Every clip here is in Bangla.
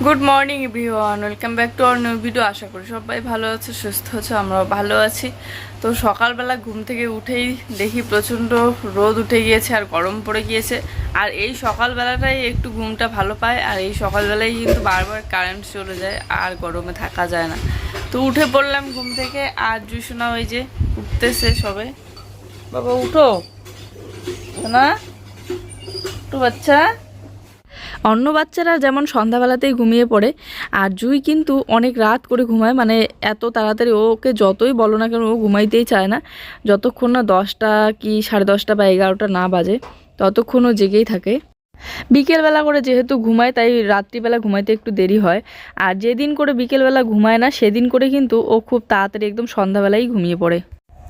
Good morning everyone welcome back to our new video আশা করি সবাই ভালো আছে, সুস্থ আছে, আমরাও ভালো আছি। তো সকালবেলা ঘুম থেকে উঠেই দেখি প্রচণ্ড রোদ উঠে গিয়েছে আর গরম পড়ে গিয়েছে। আর এই সকালবেলাটাই একটু ঘুমটা ভালো পায় আর এই সকালবেলায় কিন্তু বারবার কারেন্ট চলে যায় আর গরমে থাকা যায় না। তো উঠে পড়লাম ঘুম থেকে আর জুসোনা ওই যে উঠতেছে সবে। বাবা, উঠো। না একটু বাচ্চা। অন্য বাচ্চারা যেমন সন্ধ্যাবেলাতেই ঘুমিয়ে পড়ে, আর জুই কিন্তু অনেক রাত করে ঘুমায় মানে এত তাড়াতাড়ি ওকে যতই বলো না কেন ও ঘুমাইতেই চায় না। যতক্ষণ না দশটা কি সাড়ে দশটা বা এগারোটা না বাজে, ততক্ষণ ও জেগেই থাকে। বিকেলবেলা করে যেহেতু ঘুমায়, তাই রাত্রিবেলা ঘুমাইতে একটু দেরি হয়। আর যেদিন করে বিকেলবেলা ঘুমায় না, সেদিন করে কিন্তু ও খুব তাড়াতাড়ি একদম সন্ধ্যাবেলাই ঘুমিয়ে পড়ে।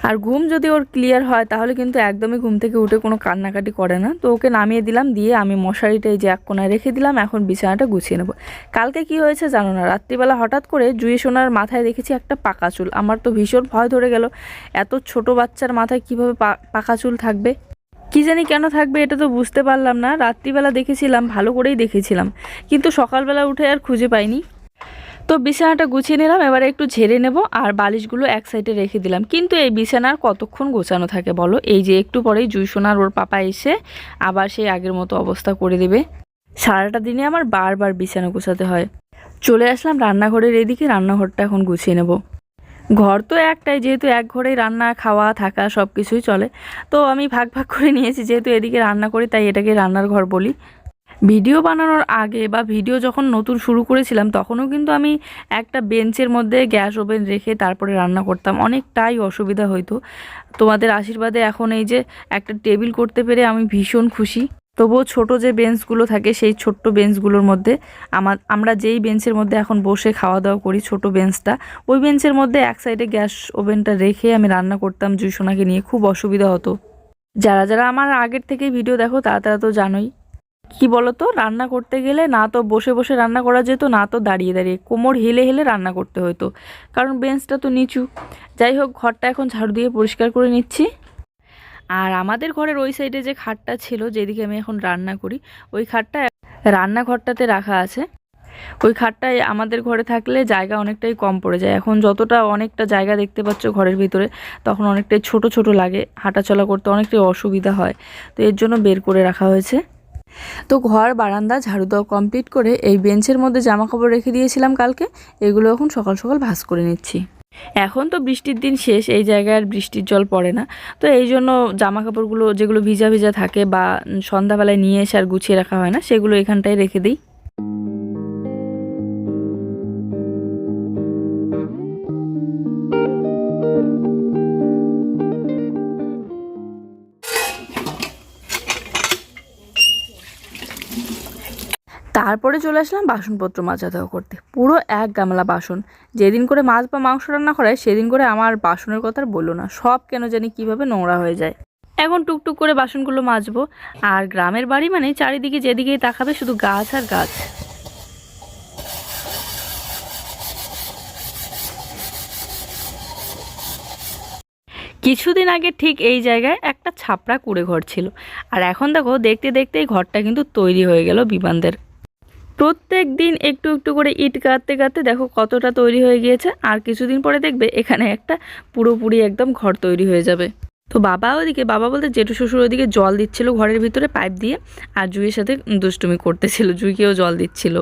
আর ঘুম যদি ওর ক্লিয়ার হয়, তাহলে কিন্তু একদমই ঘুম থেকে উঠে কোনো কান্নাকাটি করে না। তো ওকে নামিয়ে দিলাম, দিয়ে আমি মশারিটা এই যে এক কোনায় রেখে দিলাম, এখন বিছানাটা গুছিয়ে নেব। কালকে কি হয়েছে জানো না, রাত্রিবেলা হঠাৎ করে জুয়ে সোনার মাথায় দেখেছি একটা পাকা চুল। আমার তো ভীষণ ভয় ধরে গেল, এত ছোট বাচ্চার মাথায় কীভাবে পাকা চুল থাকবে? কি জানি কেন থাকবে এটা তো বুঝতে পারলাম না। রাত্রিবেলা দেখেছিলাম, ভালো করেই দেখেছিলাম। কিন্তু সকালবেলা উঠে আর খুঁজে পাইনি। তো বিছানাটা গুছিয়ে নিলাম, এবারে একটু ঝেড়ে নেব আর বালিশগুলো এক সাইডে রেখে দিলাম। কিন্তু এই বিছানার কতক্ষণ গোছানো থাকে বলো? এই যে একটু পরেই জুই সোনার ওর পাপা এসে আবার সেই আগের মতো অবস্থা করে দেবে। সারাটা দিনে আমার বারবার বিছানা গোছাতে হয়। চলে আসলাম রান্নাঘরের এদিকে, রান্নাঘরটা এখন গুছিয়ে নেব। ঘর তো একটাই, যেহেতু এক ঘরেই রান্না, খাওয়া, থাকা সব কিছুই চলে। তো আমি ভাগ ভাগ করে নিয়েছি, যেহেতু এদিকে রান্না করি, তাই এটাকে রান্নার ঘর বলি। ভিডিও বানানোর আগে বা ভিডিও যখন নতুন শুরু করেছিলাম, তখনও কিন্তু আমি একটা বেঞ্চের মধ্যে গ্যাস ওভেন রেখে তারপরে রান্না করতাম। অনেকটাই অসুবিধা হইতো। তোমাদের আশীর্বাদে এখন এই যে একটা টেবিল করতে পেরে আমি ভীষণ খুশি। তবুও ছোট যে বেঞ্চগুলো থাকে, সেই ছোট্ট বেঞ্চগুলোর মধ্যে আমার, আমরা যেই বেঞ্চের মধ্যে এখন বসে খাওয়া দাওয়া করি ছোট বেঞ্চটা, ওই বেঞ্চের মধ্যে এক সাইডে গ্যাস ওভেনটা রেখে আমি রান্না করতাম জুইসোনাকে নিয়ে। খুব অসুবিধা হতো। যারা যারা আমার আগের থেকেই ভিডিও দেখো, তারা তারা তো জানোই কি বলতো? রান্না করতে গেলে না তো বসে বসে রান্না করা যেত, না তো দাঁড়িয়ে দাঁড়িয়ে। কোমর হেলে হেলে রান্না করতে হতো কারণ বেঞ্চটা তো নিচু। যাই হোক, ঘরটা এখন ঝাড়ু দিয়ে পরিষ্কার করে নিচ্ছি। আর আমাদের ঘরের ওই সাইডে যে খাটটা ছিল, যেদিকে আমি এখন রান্না করি, ওই খাটটা রান্নাঘরটাতে রাখা আছে। ওই খাটটায় আমাদের ঘরে থাকলে জায়গা অনেকটাই কম পড়ে যায়। এখন যতটা অনেকটা জায়গা দেখতে পাচ্ছ ঘরের ভিতরে, তখন অনেকটাই ছোট ছোট লাগে। হাঁটাচলা করতে অনেকটাই অসুবিধা হয়। তো এর জন্য বের করে রাখা হয়েছে। তো ঘর, বারান্দা ঝাড়ু দেওয়া কমপ্লিট করে এই বেঞ্চের মধ্যে জামা কাপড় রেখে দিয়েছিলাম কালকে। এগুলো এখন সকাল সকাল ভাস করে নিচ্ছি। এখন তো বৃষ্টির দিন শেষ, এই জায়গায় আর বৃষ্টির জল পড়ে না। তো এই জন্য জামা কাপড়গুলো যেগুলো ভিজা ভিজা থাকে বা সন্ধ্যাবেলায় নিয়ে এসে আর গুছিয়ে রাখা হয় না, সেগুলো এখানটায় রেখে দিই। তারপরে চলে আসলাম বাসনপত্র মাজা দেওয়া করতে। পুরো এক গামলা বাসন। যেদিন করে মাছ বা মাংস রান্না করায়, সেদিন করে আমার বাসনের কথা বলল না। সব কেন জানি কীভাবে নোংরা হয়ে যায়। এখন টুকটুক করে বাসনগুলো মাজবো। আর গ্রামের বাড়ি মানে চারিদিকে যেদিকেই তাকাবে শুধু গাছ আর গাছ। কিছুদিন আগে ঠিক এই জায়গায় একটা ছাপড়া কুড়ে ঘর ছিল। আর এখন দেখো, দেখতে দেখতে এই ঘরটা কিন্তু তৈরি হয়ে গেল বিমানদের। প্রত্যেক দিন একটু একটু করে ইট কাটতে কাটতে দেখো কতটা তৈরি হয়ে গিয়েছে। আর কিছুদিন পরে দেখবে এখানে একটা পুরোপুরি একদম ঘর তৈরি হয়ে যাবে। তো বাবা ওদিকে, বাবা বলতে জেঠু শ্বশুর ওদিকে জল দিচ্ছিল ঘরের ভিতরে পাইপ দিয়ে, আর জুইয়ের সাথে দুষ্টুমি করতেছিল, জুইকেও জল দিচ্ছিল।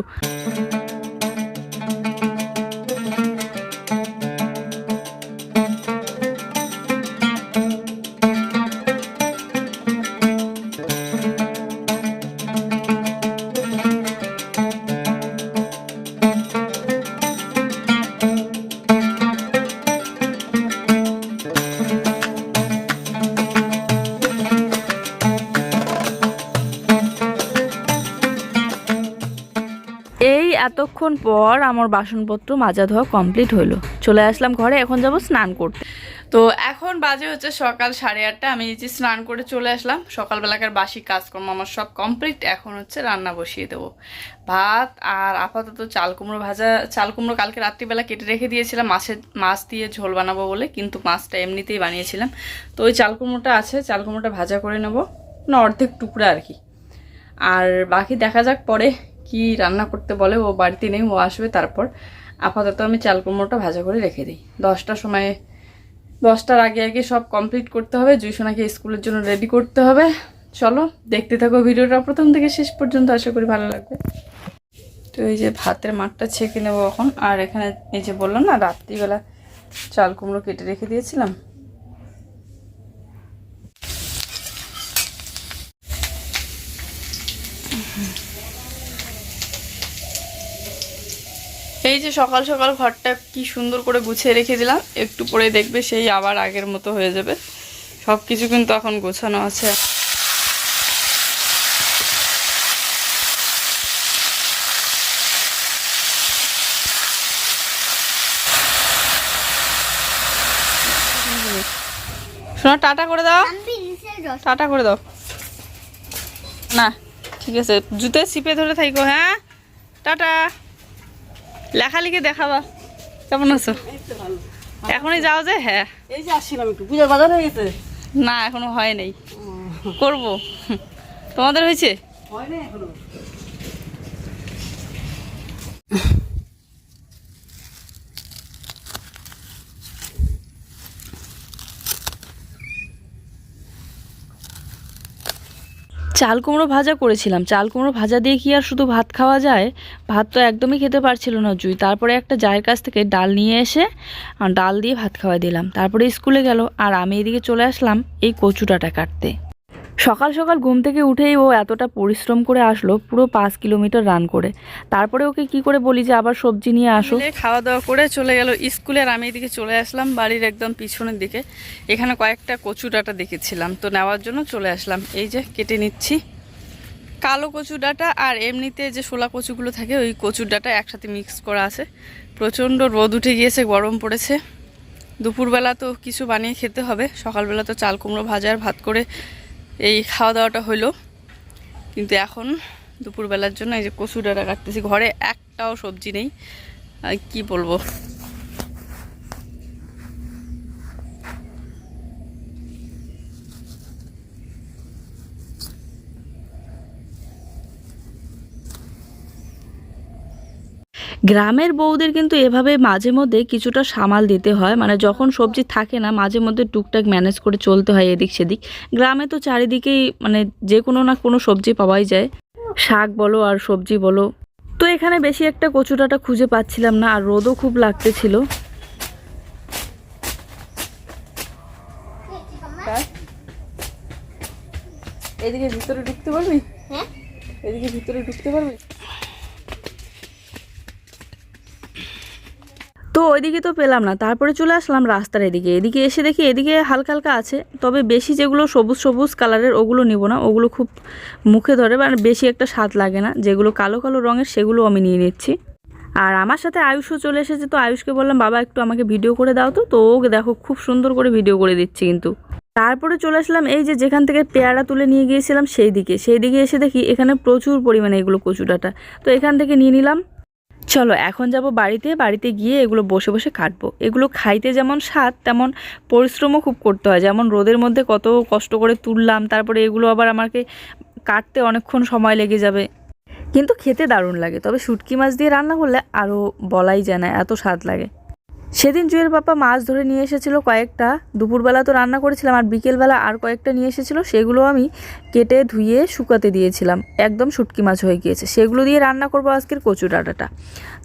এতক্ষণ পর আমার বাসনপত্র মাজা ধোয়া কমপ্লিট হলো চলে আসলাম ঘরে, এখন যাব স্নান করতে। তো এখন বাজে হচ্ছে সকাল সাড়ে আটটা, আমি যে স্নান করে চলে আসলাম। সকালবেলাকার বাসি কাজকর্ম আমার সব কমপ্লিট এখন হচ্ছে রান্না বসিয়ে দেবো। ভাত আর আপাতত চাল কুমড়ো ভাজা চাল কুমড়ো কালকে রাত্রিবেলা কেটে রেখে দিয়েছিলাম, মাছের, মাছ দিয়ে ঝোল বানাবো বলে, কিন্তু মাছটা এমনিতেই বানিয়েছিলাম। তো ওই চাল কুমড়োটা আছে চাল কুমড়োটা ভাজা করে নেব, না অর্ধেক টুকরা আর কি। আর বাকি দেখা যাক পরে কি রান্না করতে বলে ও বাড়িতে নেই, ও আসবে তারপর। আপাতত আমি চাল কুমড়োটা ভাজা করে রেখে দিই। দশটার সময়, দশটার আগে আগে সব কমপ্লিট করতে হবে, জুইসোনাকে স্কুলের জন্য রেডি করতে হবে। চলো, দেখতে থাকো ভিডিওটা প্রথম থেকে শেষ পর্যন্ত, আশা করি ভালো লাগবে। তো এই যে ভাতের মাঠটা ছেঁকে নেব এখন। আর এখানে এই যে বললাম না, রাত্রিবেলা চাল কুমড়ো কেটে রেখে দিয়েছিলাম। এই যে সকাল সকাল ঘরটা কি সুন্দর করে গুছিয়ে রেখে দিলাম একটু পরে দেখবে সেই আবার আগের মতো হয়ে যাবে। সব কিছু কিন্তু এখন গোছানো আছে। শোনো টাটা করে দাও। টাটা করে দাও। না ঠিক আছে জুতে চিপে ধরে থাকো হ্যাঁ? টাটা। লেখালেখি দেখাবা। কেমন আছো? এখনই যাও যে? হ্যাঁ। এই যে আসছিলাম একটু পূজার বাজার হয়ে গেছে? না এখনও হয় নাই। করব। তোমাদের হয়েছে? হয় না এখনও। চাল কুমড়ো ভাজা করেছিলাম। চাল কুমড়ো ভাজা দিয়ে কি আর শুধু ভাত খাওয়া যায়? ভাত তো একদমই খেতে পারছিল না জুই। তারপরে একটা জায়ের কাছ থেকে ডাল নিয়ে এসে ডাল দিয়ে ভাত খাওয়া দিলাম। তারপরে স্কুলে গেল। আর আমি এদিকে চলে আসলাম এই কচুটাটা কাটতে। সকাল সকাল ঘুম থেকে উঠেই ও এতটা পরিশ্রম করে আসলো, পুরো পাঁচ কিলোমিটার রান করে। তারপরে ওকে কি করে বলি যে আবার সবজি নিয়ে আসো? খাওয়া দাওয়া করে চলে গেল স্কুলের আমি এদিকে চলে আসলাম বাড়ির একদম পিছনের দিকে। এখানে কয়েকটা কচু ডাটা দেখেছিলাম, তো নেওয়ার জন্য চলে আসলাম। এই যে কেটে নিচ্ছি। কালো কচু ডাটা আর এমনিতে যে শোলা কচুগুলো থাকে, ওই কচুর ডাটা একসাথে মিক্স করা আছে। প্রচণ্ড রোদ উঠে গিয়েছে, গরম পড়েছে। দুপুরবেলা তো কিছু বানিয়ে খেতে হবে, সকালবেলা তো চাল কুমড়ো ভাজা আর ভাত করে এই খাওয়া দাওয়াটা হলো কিন্তু এখন দুপুরবেলার জন্য এই যে কচু ডাটা কাটতেছি, ঘরে একটাও সবজি নেই। কি বলব? গ্রামের বউদের কিন্তু এভাবে মাঝে মধ্যে কিছুটা সামাল দিতে হয়। মানে যখন সবজি থাকে না মাঝে মধ্যে টুকটাক ম্যানেজ করে চলতে হয় এদিক সেদিক। গ্রামে তো চারিদিকেই মানে যে কোনো না কোনো সবজি পাওয়াই যায়। শাক বলো আর সবজি বলো। তো এখানে বেশি একটা কচুটাটা খুঁজে পাচ্ছিলাম না আর রোদও খুব লাগতেছিল। এদিকে ভিতরে ঢুকতে পারবি? এদিকে ভিতরে ঢুকতে পারবি? তো ওইদিকে তো পেলাম না। তারপরে চলে আসলাম রাস্তার এদিকে। এদিকে এসে দেখি এদিকে হালকা হালকা আছে। তবে বেশি যেগুলো সবুজ সবুজ কালারের ওগুলো নিব না। ওগুলো খুব মুখে ধরে মানে বেশি একটা স্বাদ লাগে না। যেগুলো কালো কালো রঙের সেগুলো আমি নিয়ে নিচ্ছি। আর আমার সাথে আয়ুষও চলে এসেছে। তো আয়ুষকে বললাম, বাবা, একটু আমাকে ভিডিও করে দাও তো। তো ওকে দেখো খুব সুন্দর করে ভিডিও করে দিচ্ছি কিন্তু। তারপরে চলে আসলাম এই যে যেখান থেকে পেয়ারা তুলে নিয়ে গিয়েছিলাম সেই দিকে সেই দিকে এসে দেখি এখানে প্রচুর পরিমাণে এগুলো কচু ডাঁটা তো এখান থেকে নিয়ে নিলাম। চলো, এখন যাব বাড়িতে। বাড়িতে গিয়ে এগুলো বসে বসে কাটবো। এগুলো খাইতে যেমন স্বাদ, তেমন পরিশ্রমও খুব করতে হয়। যেমন রোদের মধ্যে কত কষ্ট করে তুললাম, তারপরে এগুলো আবার আমাকে কাটতে অনেকক্ষণ সময় লেগে যাবে। কিন্তু খেতে দারুণ লাগে। তবে শুটকি মাছ দিয়ে রান্না করলে আরও বলাই যায় না, এত স্বাদ লাগে। সেদিন জুয়ের পাপা মাছ ধরে নিয়ে এসেছিল কয়েকটা। দুপুরবেলা তো রান্না করেছিলাম আর বিকেলবেলা আর কয়েকটা নিয়ে এসেছিল, সেগুলো আমি কেটে ধুয়ে শুকাতে দিয়েছিলাম। একদম শুটকি মাছ হয়ে গিয়েছে। সেগুলো দিয়ে রান্না করব আজকের কচু ডাঁটাটা।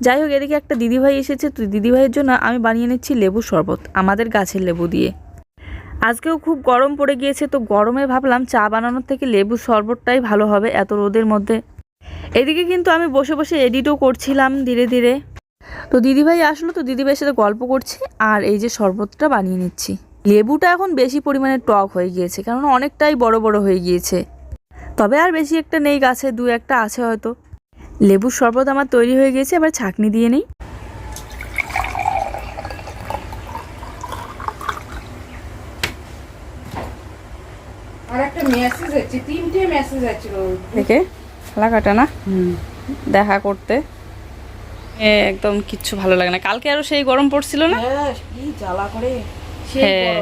যাই হোক, এদিকে একটা দিদিভাই এসেছে। তো দিদিভাইয়ের জন্য আমি বানিয়ে নিচ্ছি লেবু শরবত, আমাদের গাছের লেবু দিয়ে। আজকেও খুব গরম পড়ে গিয়েছে, তো গরমে ভাবলাম চা বানানোর থেকে লেবু শরবতটাই ভালো হবে এত রোদের মধ্যে। এদিকে কিন্তু আমি বসে বসে এডিটও করছিলাম ধীরে ধীরে। তো দিদিভাই আসলো তো দিদিভাইয়ের সাথে গল্প করছি আর এই যে শরবতটা বানিয়ে নিচ্ছি। লেবুটা এখন বেশি পরিমাণে টক হয়ে গিয়েছে কারণ অনেকটাই বড় বড় হয়ে গিয়েছে। তবে আর বেশি একটা নেই গাছে দু একটা আছে হয়তো। লেবুর শরবত আমার তৈরি হয়ে গিয়েছে এবার ছাকনি দিয়ে নিই। আর মেসেজ তিনটে মেসেজ দেখে খেলা কাটা না? দেখা করতে। একদম কিচ্ছু ভালো লাগে না। কালকে আরও সেই গরম পড়ছিল না? হ্যাঁ জ্বালা করে। হ্যাঁ।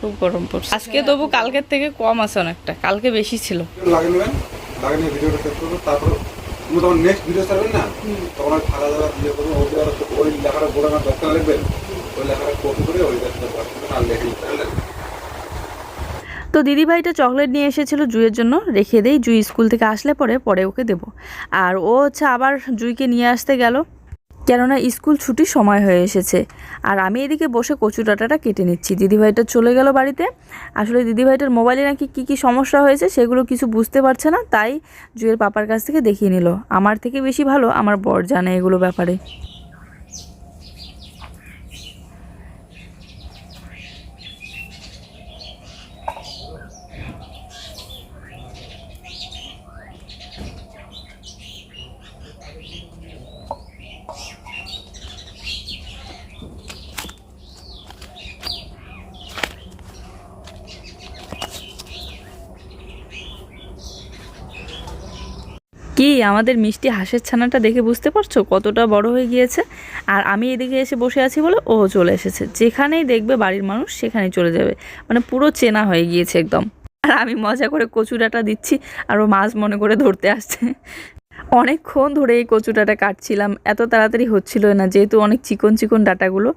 খুব গরম পড়ছে। আজকে তবু কালকের থেকে কম আছে অনেকটা। কালকে বেশি ছিল। লাগিয়ে লাগিয়ে ভিডিওটা সেভ করবেন তারপর তখন নেক্সট ভিডিও ছাড়বেন না? তখন ওই লেখাটা দরকার লিখবেন ওই লেখাটা কপি করে ওই লেখাটা আর লেখে দিতে পারলেন তো দিদিভাইটা চকলেট নিয়ে এসেছিল জুইয়ের জন্য, রেখে দেই, জুই স্কুল থেকে আসলে পরে পরে ওকে দেব। আর ও হচ্ছে আবার জুইকে নিয়ে আসতে গেল। কেননা স্কুল ছুটির সময় হয়ে এসেছে। আর আমি এদিকে বসে কচু ডাঁটাটা কেটে নিচ্ছি। দিদিভাইটা চলে গেল বাড়িতে। আসলে দিদিভাইটার মোবাইলে নাকি কী কী সমস্যা হয়েছে সেগুলো কিছু বুঝতে পারছে না, তাই জুয়ের পাপার কাছ থেকে দেখিয়ে নিল। আমার থেকে বেশি ভালো, আমার বর জানে এগুলো ব্যাপারে। কি আমাদের মিষ্টি হাঁসের ছানাটা দেখে বুঝতে পারছ? কতটা বড় হয়ে গিয়েছে। আর আমি এদিকে এসে বসে আছি বলে ও চলে এসেছে। যেখানেই দেখবে বাড়ির মানুষ সেখানেই চলে যাবে। মানে পুরো চেনা হয়ে গিয়েছে একদম। আর আমি মজা করে কচুডাটা দিচ্ছি আর ও মাছ মনে করে ধরতে আসছে। অনেকক্ষণ ধরে এই কচু ডাটা কাটছিলাম। এত তাড়াতাড়ি হচ্ছিল না, যেহেতু অনেক চিকন চিকন ডাটাগুলো।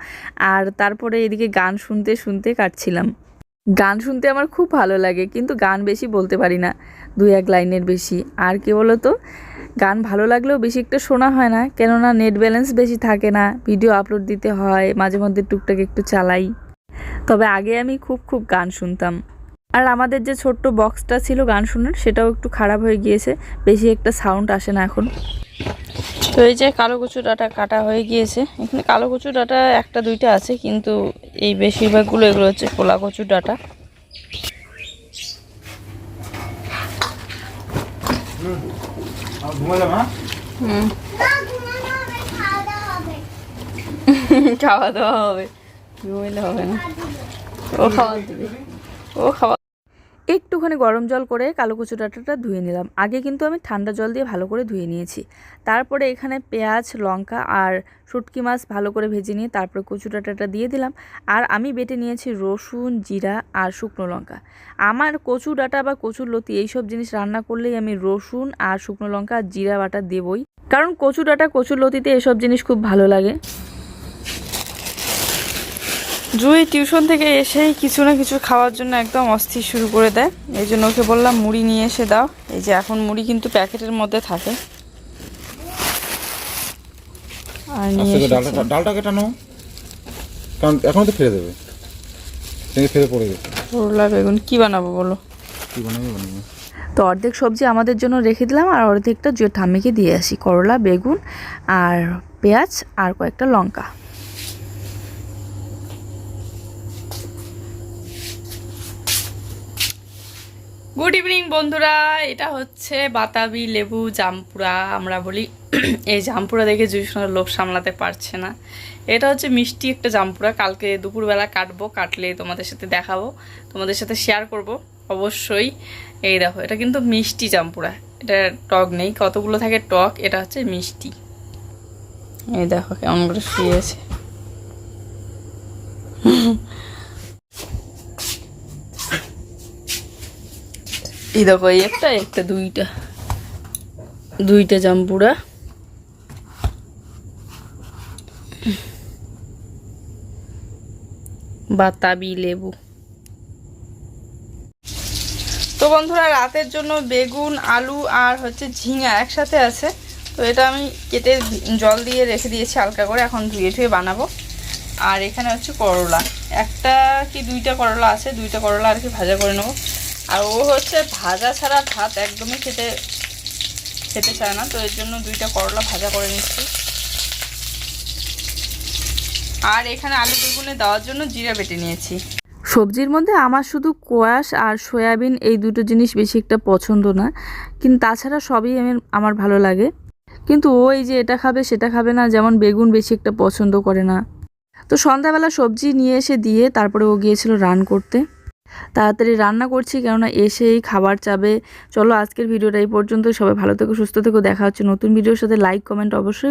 আর তারপরে এদিকে গান শুনতে শুনতে কাটছিলাম। গান শুনতে আমার খুব ভালো লাগে, কিন্তু গান বেশি বলতে পারি না, দুই এক লাইনের বেশি। আর কি বলো তো গান ভালো লাগলেও বেশি একটা শোনা হয় না, কেননা নেট ব্যালেন্স বেশি থাকে না, ভিডিও আপলোড দিতে হয়, মাঝে মধ্যে টুকটাক একটু চালাই। তবে আগে আমি খুব খুব গান শুনতাম। আর আমাদের যে ছোট্ট বক্সটা ছিল গান শোনার, সেটাও একটু খারাপ হয়ে গিয়েছে, বেশি একটা সাউন্ড আসে না এখন। তো এই যে কালো কচু ডাটা কাটা হয়ে গিয়েছে। এখানে কালো কচু ডাটা একটা, দুইটা আছে, কিন্তু এই বেশিরভাগগুলো এগুলো হচ্ছে খোলা কচু ডাটা। খাওয়া দাওয়া হবে। হবে না। ও খাওয়া দেবে। ও খাওয়া একটুখানি গরম জল করে কালো কচু ডাঁটাটা ধুয়ে নিলাম। আগে কিন্তু আমি ঠান্ডা জল দিয়ে ভালো করে ধুয়ে নিয়েছি। তারপরে এখানে পেঁয়াজ, লঙ্কা আর শুটকি মাছ ভালো করে ভেজে নিয়ে তারপরে কচু ডাঁটাটা দিয়ে দিলাম। আর আমি বেটে নিয়েছি রসুন, জিরা আর শুকনো লঙ্কা। আমার কচু ডাঁটা বা কচুর লতি এইসব জিনিস রান্না করলেই আমি রসুন আর শুকনো লঙ্কা আর জিরা বাটা দেবই। কারণ কচু ডাঁটা, কচুর লতিতে এসব জিনিস খুব ভালো লাগে। জুই টিউশন থেকে এসেই কিছু না কিছু খাওয়ার জন্য একদম অস্থির শুরু করে দেয়। এই জন্য ওকে বললাম মুড়ি নিয়ে এসে দাও। এই যে এখন মুড়ি কিন্তু প্যাকেটের মধ্যে থাকে। আর নিয়ে ডালটা ডালটা কেটানো কারণ এখন তো ফেলে দেবে। ফেলে পড়ে গেছে। করলা বেগুন কি বানাবো বলো? কি বানাবে বানাবে? তো অর্ধেক সবজি আমাদের জন্য রেখে দিলাম আর অর্ধেকটা জুয়ের ঠাম্মিকে দিয়ে আসি। করলা বেগুন আর পেঁয়াজ আর কয়েকটা লঙ্কা। গুড ইভিনিং বন্ধুরা। এটা হচ্ছে বাতাবি লেবু জামপুরা। আমরা বলি, এই জামপুরা দেখে জুইসোনার লোভ সামলাতে পারছে না। এটা হচ্ছে মিষ্টি একটা জামপুরা। কালকে দুপুরবেলা কাটবো, কাটলে তোমাদের সাথে দেখাবো, তোমাদের সাথে শেয়ার করব। অবশ্যই এই দেখো, এটা কিন্তু মিষ্টি জামপুরা। এটা টক নেই, কতগুলো থাকে টক, এটা হচ্ছে মিষ্টি। এই দেখো কেমন করে শুয়েছে। এই দেখো, এই একটা একটা, দুইটা। দুইটা জাম্পুরা বাতাবি লেবু। তো বন্ধুরা, রাতের জন্য বেগুন, আলু আর হচ্ছে ঝিঙা একসাথে আছে। তো এটা আমি কেটে জল দিয়ে রেখে দিয়েছি হালকা করে, এখন ধুয়ে ধুয়ে বানাবো। আর এখানে হচ্ছে করলা। একটা কি দুইটা করলা আছে, দুইটা করলা আর কি ভাজা করে নেব। আর ও হচ্ছে ভাজা ছাড়া ভাত একদমই খেতে খেতে চায় না, তো এর জন্য দুইটা করলা ভাজা করে নিচ্ছি। আর এখানে আলু বেগুনে দেওয়ার জন্য জিরা বেটে নিয়েছি। সবজির মধ্যে আমার শুধু কোয়াশ আর সয়াবিন এই দুটো জিনিস বেশি একটা পছন্দ না, কিন্তু তাছাড়া সবই আমি আমার ভালো লাগে। কিন্তু ও এই যে এটা খাবে, সেটা খাবে না, যেমন বেগুন বেশি একটা পছন্দ করে না। তো সন্ধ্যাবেলা সবজি নিয়ে এসে দিয়ে তারপরে ও গিয়েছিল রান করতে। তাড়াতাড়ি রান্না করছি, কেননা এসেই খাবার চাবে। চলো আজকের ভিডিওটা এই পর্যন্ত সবাই ভালো থেকো, সুস্থ থেকো। দেখা হচ্ছে নতুন ভিডিওর সাথে। লাইক কমেন্ট অবশ্যই